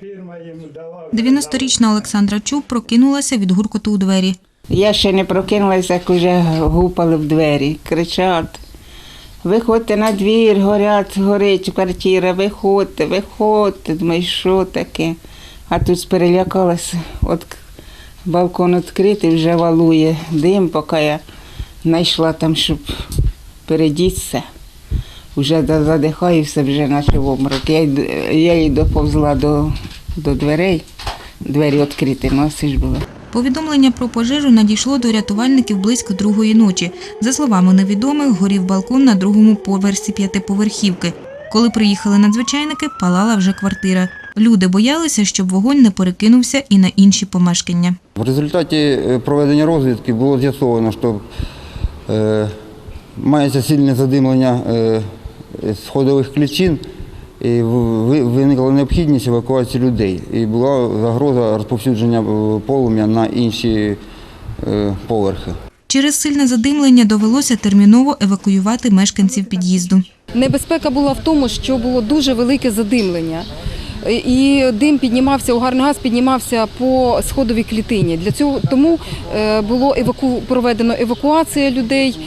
Фірма 90-річна Олександра Чуб прокинулася від гуркоту у двері. Я ще не прокинулася, як вже гупали в двері, кричать. Виходьте на двір, горять, горить квартира, виходьте, виходьте. Думаю, що таке? А тут перелякалася. От балкон відкритий, вже валує дим, поки я знайшла там, щоб передітися. Вже задихаюся, вже наче в обморок. Я, я їй доповзла до, до дверей. Двері відкриті, носи ж були. Повідомлення про пожежу надійшло до рятувальників близько другої ночі. За словами невідомих, горів балкон на другому поверсі п'ятиповерхівки. Коли приїхали надзвичайники, палала вже квартира. Люди боялися, щоб вогонь не перекинувся і на інші помешкання. В результаті е, проведення розвідки було з'ясовано, що е, мається сильне задимлення е, сходових ключин, і ви- виникла необхідність евакуації людей. І була загроза розповсюдження е, полум'я на інші е, поверхи. Через сильне задимлення довелося терміново евакуювати мешканців під'їзду. Небезпека була в тому, що було дуже велике задимлення. І дим піднімався, угарний газ піднімався по сходовій клітині. Для цього тому е, було еваку... проведено евакуація людей.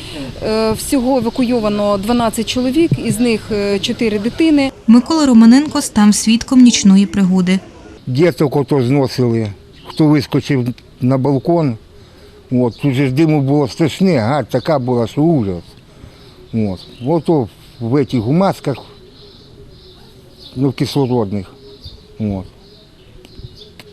Е, Всього евакуйовано 12 чоловік, із них 4 дитини. Микола Романенко став свідком нічної пригоди. Діток ото зносили, хто вискочив на балкон. От, тут же ж диму було страшне, а така була, що ужас. От. Ото в цих масках, ну, в кислородних. От.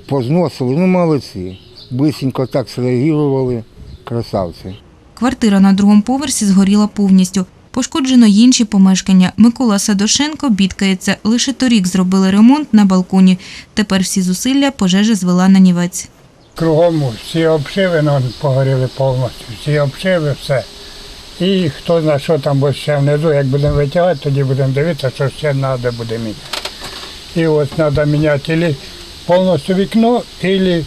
Позносили, ну молодці. Бисенько так среагували, красавці. Квартира на другому поверсі згоріла повністю. Пошкоджено й інші помешкання. Микола Садошенко бідкається. Лише торік зробили ремонт на балконі. Тепер всі зусилля пожежа звела на нівець. Кругом всі обшиви ну, погоріли повністю, всі обшиви, все. І хто знає, що там буде ще внизу, як будемо витягати, тоді будемо дивитися, що ще треба буде міняти. І ось треба міняти ілі повністю вікно, або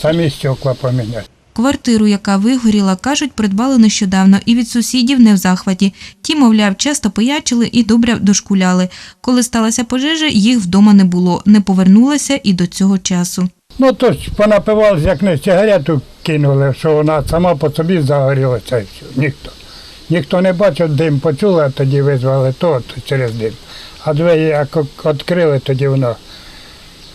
самі стекла поміняти. Квартиру, яка вигоріла, кажуть, придбали нещодавно і від сусідів не в захваті. Ті, мовляв, часто пиячили і добре дошкуляли. Коли сталася пожежа, їх вдома не було, не повернулася і до цього часу. Ну то ж понапивалися, як не сигарету кинули, що вона сама по собі загорілася і все. Ніхто. Ніхто не бачив, дим почули, а тоді визвали то, то через дим. А двері як відкрили, тоді воно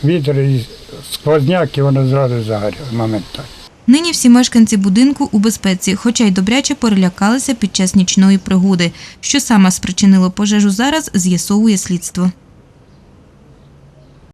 вітер і сквозняк, і воно зразу загоріло моментально. Нині всі мешканці будинку у безпеці, хоча й добряче перелякалися під час нічної пригоди. Що саме спричинило пожежу зараз, з'ясовує слідство.